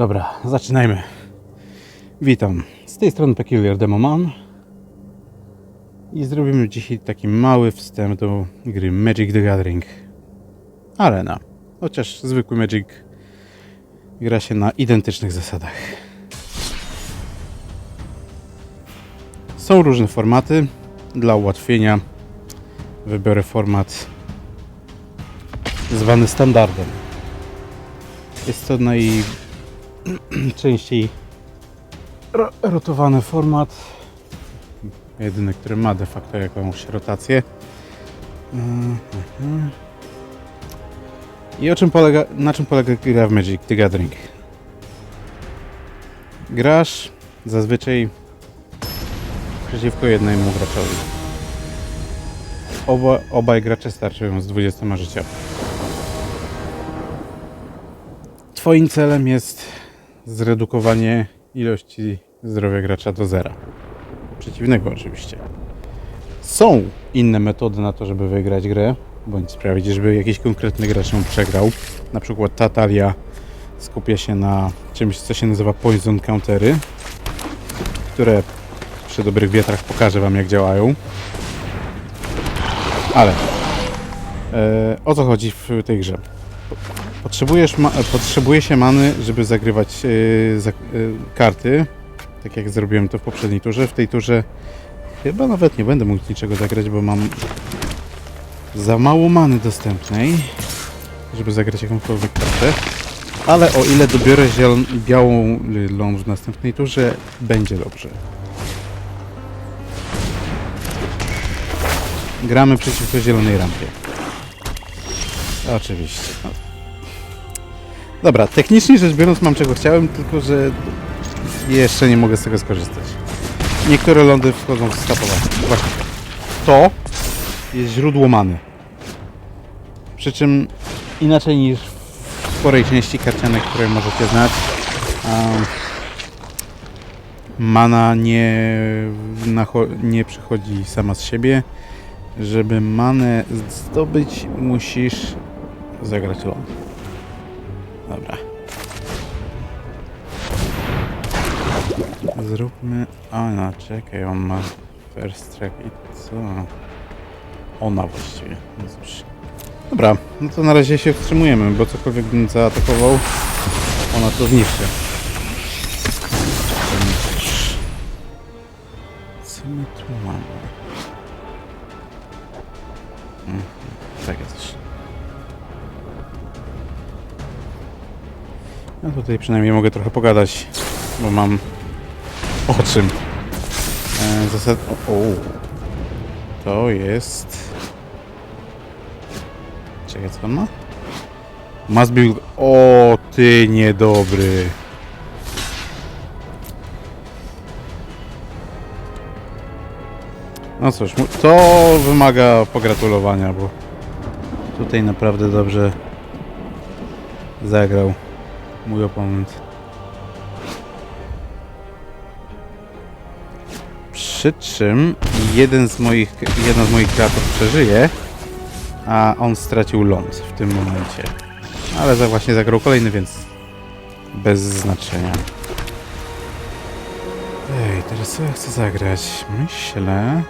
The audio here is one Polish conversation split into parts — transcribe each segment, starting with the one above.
Dobra, zaczynajmy. Witam. Z tej strony Peculiar Demoman. I zrobimy dzisiaj taki mały wstęp do gry Magic the Gathering Arena. Chociaż zwykły Magic gra się na identycznych zasadach. Są różne formaty. Dla ułatwienia wybiorę format zwany standardem. Jest to najczęściej ro- rotowany format. Jedyny, który ma de facto jakąś rotację. Mhm. I o czym polega, na czym polega gra w Magic the Gathering? Grasz zazwyczaj przeciwko jednemu graczowi. Oba, obaj gracze startują z 20 życia. Twoim celem jest zredukowanie ilości zdrowia gracza do zera. Przeciwnego oczywiście. Są inne metody na to, żeby wygrać grę, bądź sprawić, żeby jakiś konkretny gracz ją przegrał. Na przykład Tatalia skupia się na czymś, co się nazywa Poison Countery, które przy dobrych wietrach pokażę Wam, jak działają. Ale e, o co chodzi w tej grze? Potrzebujesz ma- potrzebuje się many, żeby zagrywać yy, za- yy, karty, tak jak zrobiłem to w poprzedniej turze. W tej turze chyba nawet nie będę mógł niczego zagrać, bo mam za mało many dostępnej, żeby zagrać jakąkolwiek kartę. Ale o ile dobiorę białą lilą w następnej turze, będzie dobrze. Gramy przeciwko zielonej rampie. Oczywiście. No. Dobra, technicznie rzecz biorąc mam czego chciałem, tylko że jeszcze nie mogę z tego skorzystać. Niektóre lądy wchodzą w skapowanie. Właśnie. To jest źródło many. Przy czym inaczej niż w sporej części karcianek, które możecie znać, mana nie, nie przychodzi sama z siebie. Żeby manę zdobyć, musisz zagrać ląd. Dobra. Zróbmy... A, no, czekaj, on ma first track i co? Ona właściwie. No cóż. Dobra, no to na razie się wstrzymujemy, bo cokolwiek bym zaatakował, ona to zniszczy. No. Co my tu mamy? Mhm, takie coś. No tutaj przynajmniej mogę trochę pogadać, bo mam o czym. E, zasad... O, o. To jest... Czekaj, co on ma? Must be... O, ty niedobry. No cóż, to wymaga pogratulowania, bo tutaj naprawdę dobrze zagrał mój oponent. Przy czym jeden z moich, jedna z moich kreatur przeżyje, a on stracił ląd w tym momencie. Ale za właśnie zagrał kolejny, więc bez znaczenia. Ej, teraz co ja chcę zagrać? Myślę...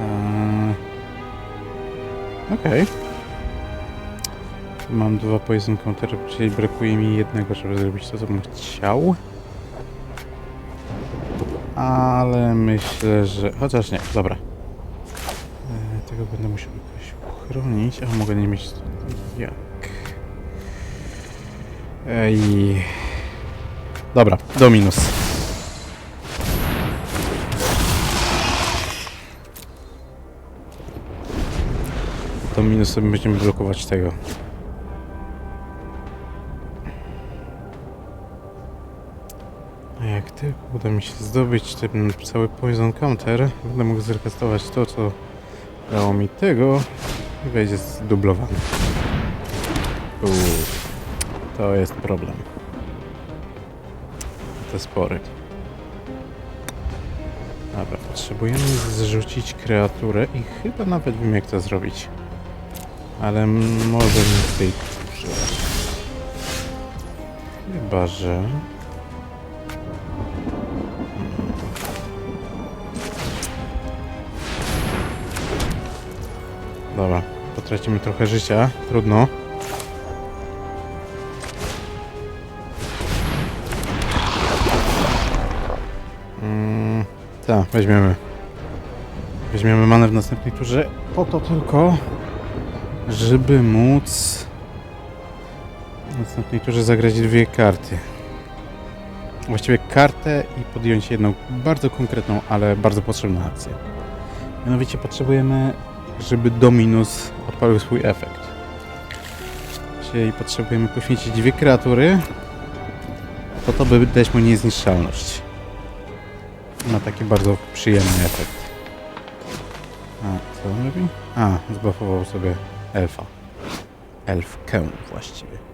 Eee... Okej. Mam dwa poison countery, czyli brakuje mi jednego, żeby zrobić to, co bym chciał. Ale myślę, że... Chociaż nie, dobra. E, tego będę musiał jakoś uchronić, a mogę nie mieć... Jak? Ej... Dobra, do minus. Do minus sobie będziemy blokować tego. Tylko uda mi się zdobyć ten cały poison counter, będę mógł zrekestować to, co dało mi tego i będzie zdublowany. Uuu, to jest problem. To spory. Dobra, potrzebujemy zrzucić kreaturę i chyba nawet wiem jak to zrobić. Ale może nie w tej. Chyba, że... Dobra, potracimy trochę życia. Trudno. Mm, tak, weźmiemy. Weźmiemy manę w następnej turze. Po to tylko, żeby móc w następnej turze zagrać dwie karty. Właściwie kartę i podjąć jedną bardzo konkretną, ale bardzo potrzebną akcję. Mianowicie potrzebujemy, żeby Dominus odpalił swój efekt. Czyli potrzebujemy poświęcić dwie kreatury po to, by dać mu niezniszczalność. Ma taki bardzo przyjemny efekt. A, co on robi? A, zbafował sobie elfa. Elfkę właściwie.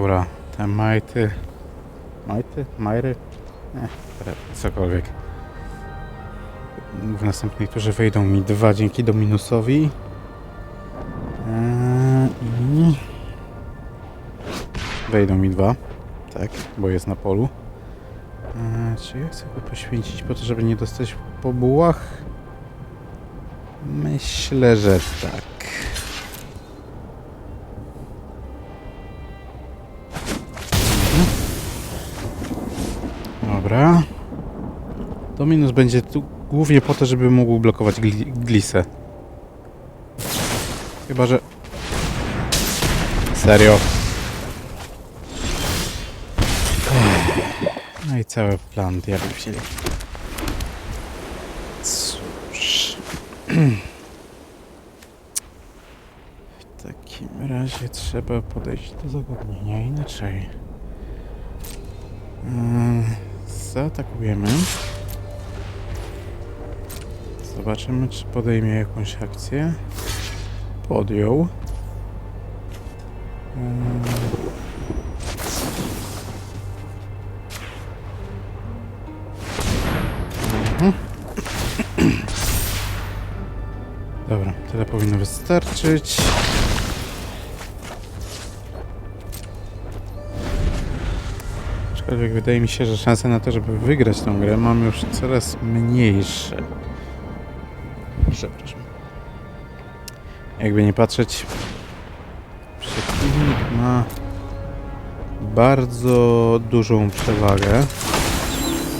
Dobra, te majty. Majty? Majry? Nie, cokolwiek. W następnej turze wejdą mi dwa dzięki Dominusowi. Eee. Wejdą mi dwa. Tak, bo jest na polu. Eee, czy ja chcę go poświęcić po to, żeby nie dostać po bułach? Myślę, że tak. Dominus będzie tu głównie po to, żeby mógł blokować gli glisę. Chyba, że... Serio. No i cały plan diabli wzięli. Cóż... W takim razie trzeba podejść do zagadnienia inaczej. Yy, Zaatakujemy. Zobaczymy, czy podejmie jakąś akcję. Podjął. Mhm. Dobra, tyle powinno wystarczyć. Aczkolwiek wydaje mi się, że szanse na to, żeby wygrać tę grę mam już coraz mniejsze. Przepraszam. Jakby nie patrzeć, przeciwnik ma bardzo dużą przewagę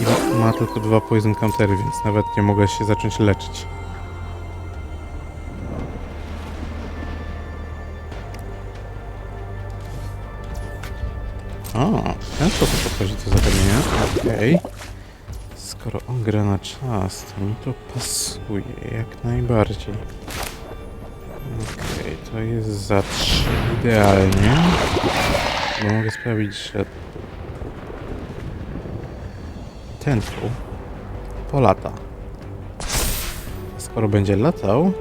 i ma tylko dwa poison countery, więc nawet nie mogę się zacząć leczyć. W ten sposób podchodzi do zagadnienia. Okej. Skoro on gra na czas, to mi to pasuje jak najbardziej. Okej, to jest za trzy idealnie. Bo mogę sprawić, że ten tu polata. Skoro będzie latał,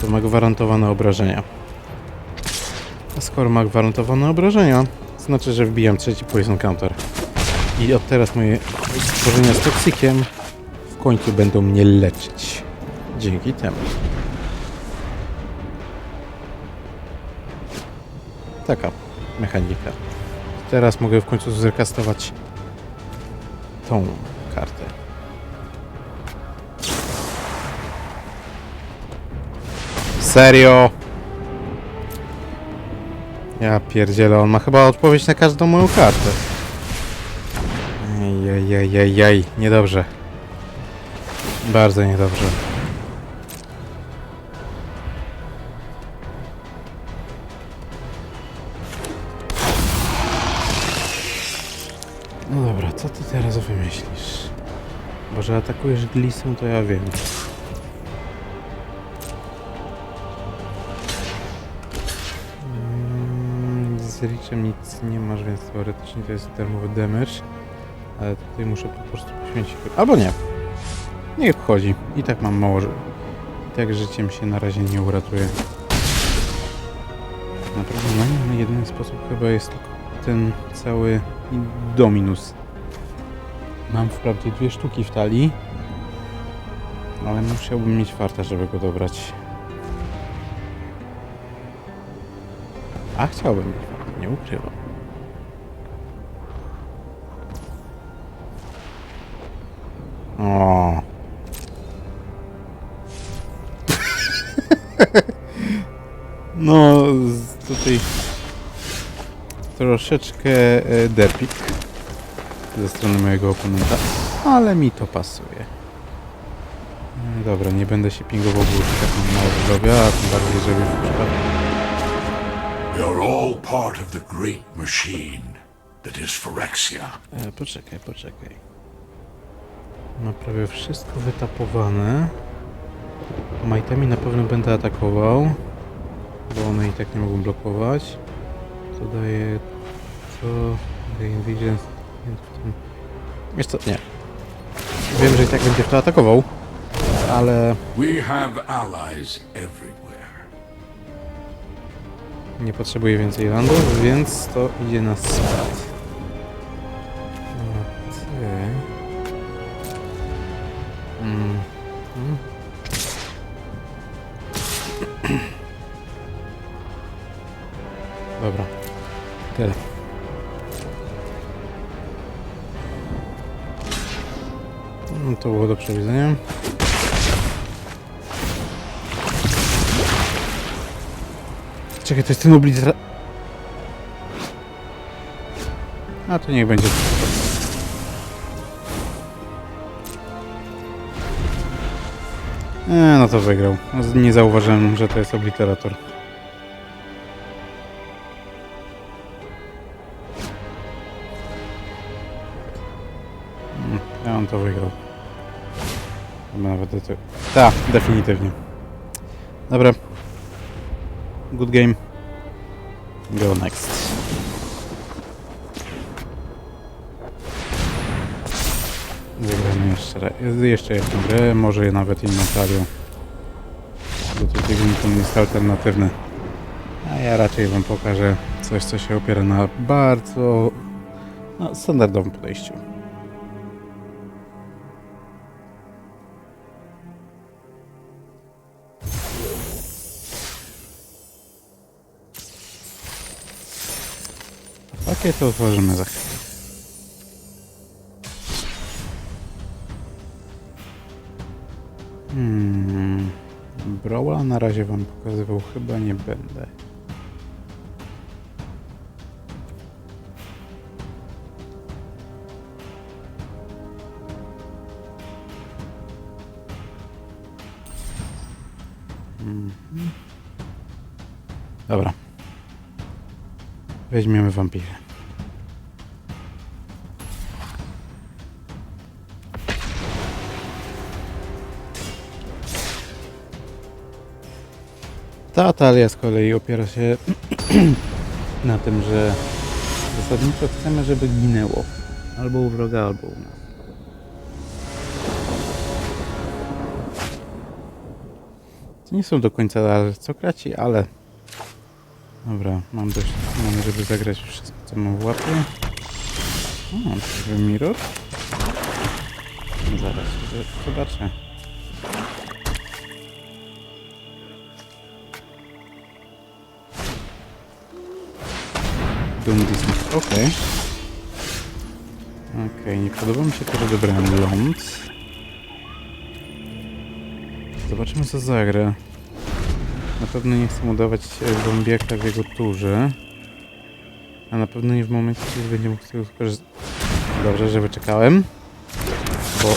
to ma gwarantowane obrażenia. A skoro ma gwarantowane obrażenia, znaczy, że wbijam trzeci poison counter. I od teraz moje stworzenia z toksykiem w końcu będą mnie leczyć. Dzięki temu. Taka mechanika. Teraz mogę w końcu zrekastować tą kartę. Serio? Ja pierdzielę, on ma chyba odpowiedź na każdą moją kartę. Ejejejejej, niedobrze. Bardzo niedobrze. No dobra, co ty teraz wymyślisz? Bo że atakujesz glisą, to ja wiem. Nic nie masz, więc teoretycznie to jest darmowy damage. Ale tutaj muszę po prostu poświęcić... Albo nie. Niech wchodzi. I tak mam mało... I tak życiem się na razie nie uratuje. Naprawdę na jedyny sposób chyba jest tylko ten cały dominus Mam wprawdzie dwie sztuki w talii, ale musiałbym mieć farta, żeby go dobrać. A chciałbym mieć nie ukrywam. O. No, tutaj troszeczkę e, derpik ze strony mojego oponenta, ale mi to pasuje. E, Dobra, nie będę się pingował, bo już tak mam mało zdrowia, a tym bardziej, żeby w przypadku... You're all part of the great machine that is Phyrexia. E, poczekaj, poczekaj. Ma prawie wszystko wytapowane. Majtami na pewno będę atakował, bo one i tak nie mogą blokować. Co daje... Co... Daje tym- Wiesz co, nie. Wiem, że i tak będzie w to atakował, ale We have allies everywhere. Nie potrzebuję więcej landów, więc to idzie na spad. Mm. Dobra. Tyle. No, to było do przewidzenia. Czekaj, to jest ten obliczra... A to niech będzie. E, no to wygrał. Nie zauważyłem, że to jest obliterator. Mm, Ja on to wygrał. Nawet to... Tak, definitywnie. Dobra. Good game. Go next. Zagramy jeszcze, jeszcze jedną grę, może nawet inną talią. Bo tutaj Winton jest alternatywny. A ja raczej wam pokażę coś, co się opiera na bardzo no, standardowym podejściu. Pakiet to otworzymy za chwilę. Hmm. Brawla na razie wam pokazywał chyba nie będę. Mhm. Dobra. Weźmiemy wampirę. Ta talia z kolei opiera się na tym, że zasadniczo chcemy, żeby ginęło. Albo u wroga, albo u nas. To nie są do końca arystokraci, ale... Dobra, mam dość mamy, żeby zagrać wszystko, co mam w łapie. O, to mirror? Zaraz, zobaczę. Doom Dismiss. Okej. Okej, nie podoba mi się to, że dobrałem ląd. Zobaczymy co zagra. Na pewno nie chcę mu dawać e, zombiaka w jego turze. A na pewno nie w momencie, kiedy będzie mógł tego skorzystać. Dobrze, że wyczekałem. Bo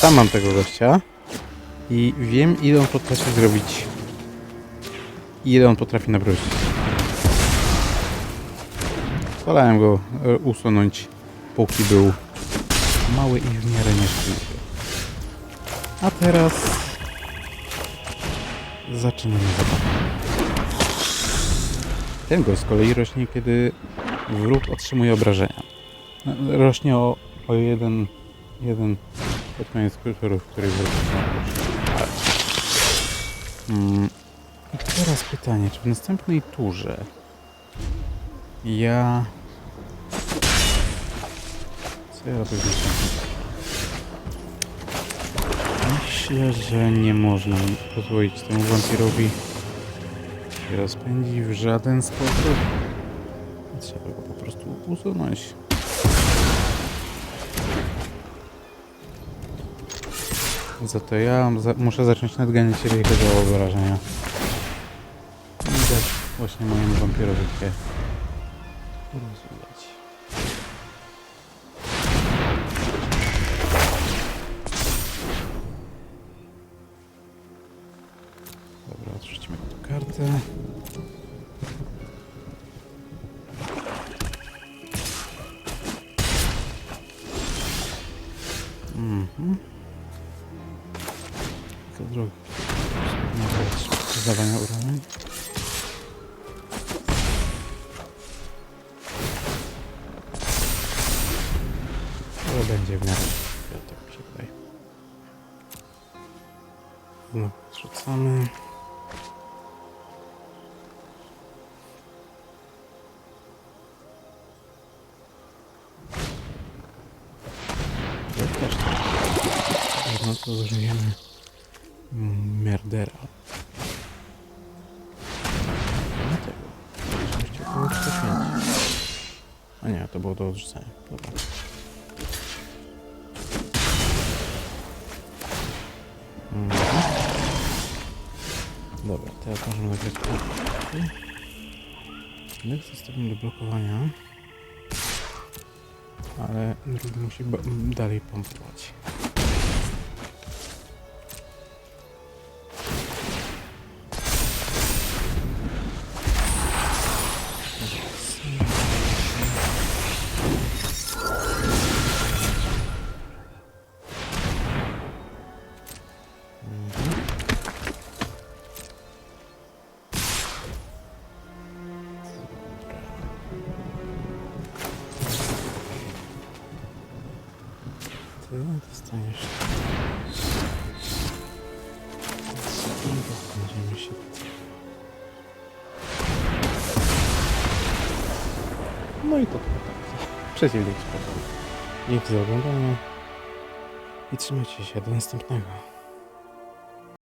sam mam tego gościa. I wiem ile on potrafi zrobić. I ile on potrafi nabroić. Wolałem go e, usunąć, póki był mały i w miarę nieszczęśliwy. A teraz zaczynamy zabawę. Ten go z kolei rośnie, kiedy wróg otrzymuje obrażenia. Rośnie o, o jeden, jeden pod koniec kultury, w której wróg. Mm. I teraz pytanie, czy w następnej turze ja... Co ja robię? Myślę, że nie można pozwolić temu wampirowi się rozpędzić w żaden sposób. Trzeba go po prostu usunąć. Za to ja muszę zacząć nadganiać, jeżeli chodzi o obrażenia. Widać właśnie mojemu wampirowi się Розвивати. Będzie w miarę. Ja tak mi się wydaje. No, zrzucamy. Ja też tak. No to użyjemy Merdera. Było poświęcić. A nie, to było do odrzucenia. Dobra. Dobra, teraz możemy nagrać punkty. Myk zostawimy do blokowania. Ale drugi musi dalej pompować. Ty dostaniesz. Będziemy się. No i to tylko tak. Przeciwnik sposób. Dzięki za oglądanie i trzymajcie się do następnego.